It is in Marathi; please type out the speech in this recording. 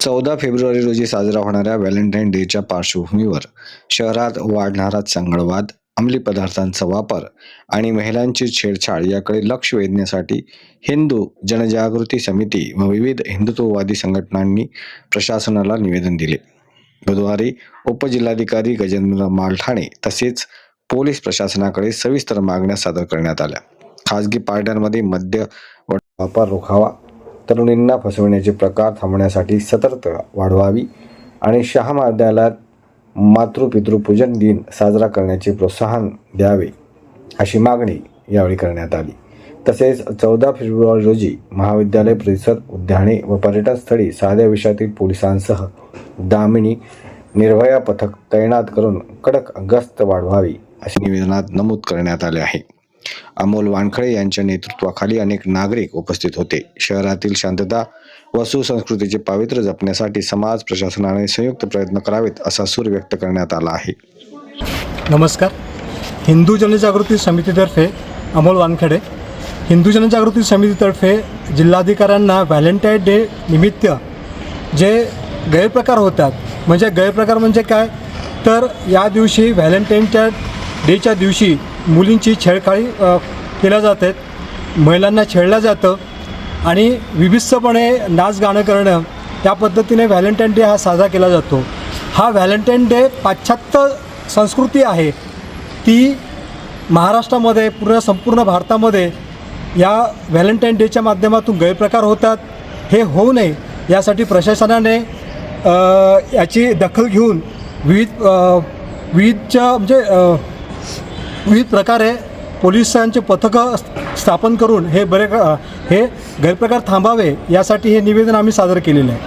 चौदा फेब्रुवारी रोजी साजरा होणाऱ्या व्हॅलेंटाईन डेच्या पार्श्वभूमीवर शहरात वाढणारा चंगळवाद अंमली पदार्थांचा वापर आणि महिलांची छेडछाड याकडे लक्ष वेधण्यासाठी हिंदू जनजागृती समिती व विविध हिंदुत्ववादी संघटनांनी प्रशासनाला निवेदन दिले. बुधवारी उपजिल्हाधिकारी गजेंद्र मालठाणे तसेच पोलीस प्रशासनाकडे सविस्तर मागण्या सादर करण्यात आल्या. खाजगी पार्ट्यांमध्ये मद्य वापर रोखावा तरुणींना फसवण्याचे प्रकार थांबवण्यासाठी सतर्कता वाढवावी आणि शहा महाविद्यालयात मातृपितृपूजन दिन साजरा करण्याचे प्रोत्साहन द्यावे अशी मागणी यावेळी करण्यात आली. तसेच चौदा फेब्रुवारी रोजी महाविद्यालय परिसर उद्याने व पर्यटनस्थळी साध्या विषयातील पोलिसांसह दामिनी निर्भया पथक तैनात करून कडक गस्त वाढवावी असे निवेदनात नमूद करण्यात आले आहे. अमोल वानखळे यांच्या नेतृत्वाखाली अनेक नागरिक उपस्थित होते. शहरातील शांतता व सुसंस्कृतीचे पावित्र्य जपण्यासाठी समाज प्रशासनाने संयुक्त प्रयत्न करावेत असा सूर व्यक्त करण्यात आला आहे. नमस्कार. हिंदू जनजागृती समितीतर्फे अमोल वानखेडे. हिंदू जनजागृती समितीतर्फे जिल्हाधिकाऱ्यांना व्हॅलेंटाईन डे निमित्त जे गैरप्रकार होतात म्हणजे गैरप्रकार म्हणजे काय? तर या दिवशी व्हॅलेंटाईनच्या डेच्या दिवशी मुलींची छेडखाळी केल्या जात आहेत. महिलांना छेडलं जातं. आणि विभिस्तपणे नाच गाणं करणं त्या पद्धतीने व्हॅलेंटाईन डे हा साजरा केला जातो. हा व्हॅलेंटाईन डे पाश्चात्य संस्कृती आहे. ती महाराष्ट्रामध्ये पूर्ण संपूर्ण भारतामध्ये या व्हॅलेंटाईन डेच्या माध्यमातून गैरप्रकार होतात. हे होऊ नये. यासाठी प्रशासनाने याची दखल घेऊन विविध विविधच्या म्हणजे विविध प्रकारे पोलिसांचे पथकं स्थापन करून हे बरे हे गैरप्रकार थांबावे यासाठी हे निवेदन आम्ही सादर केलेलं आहे.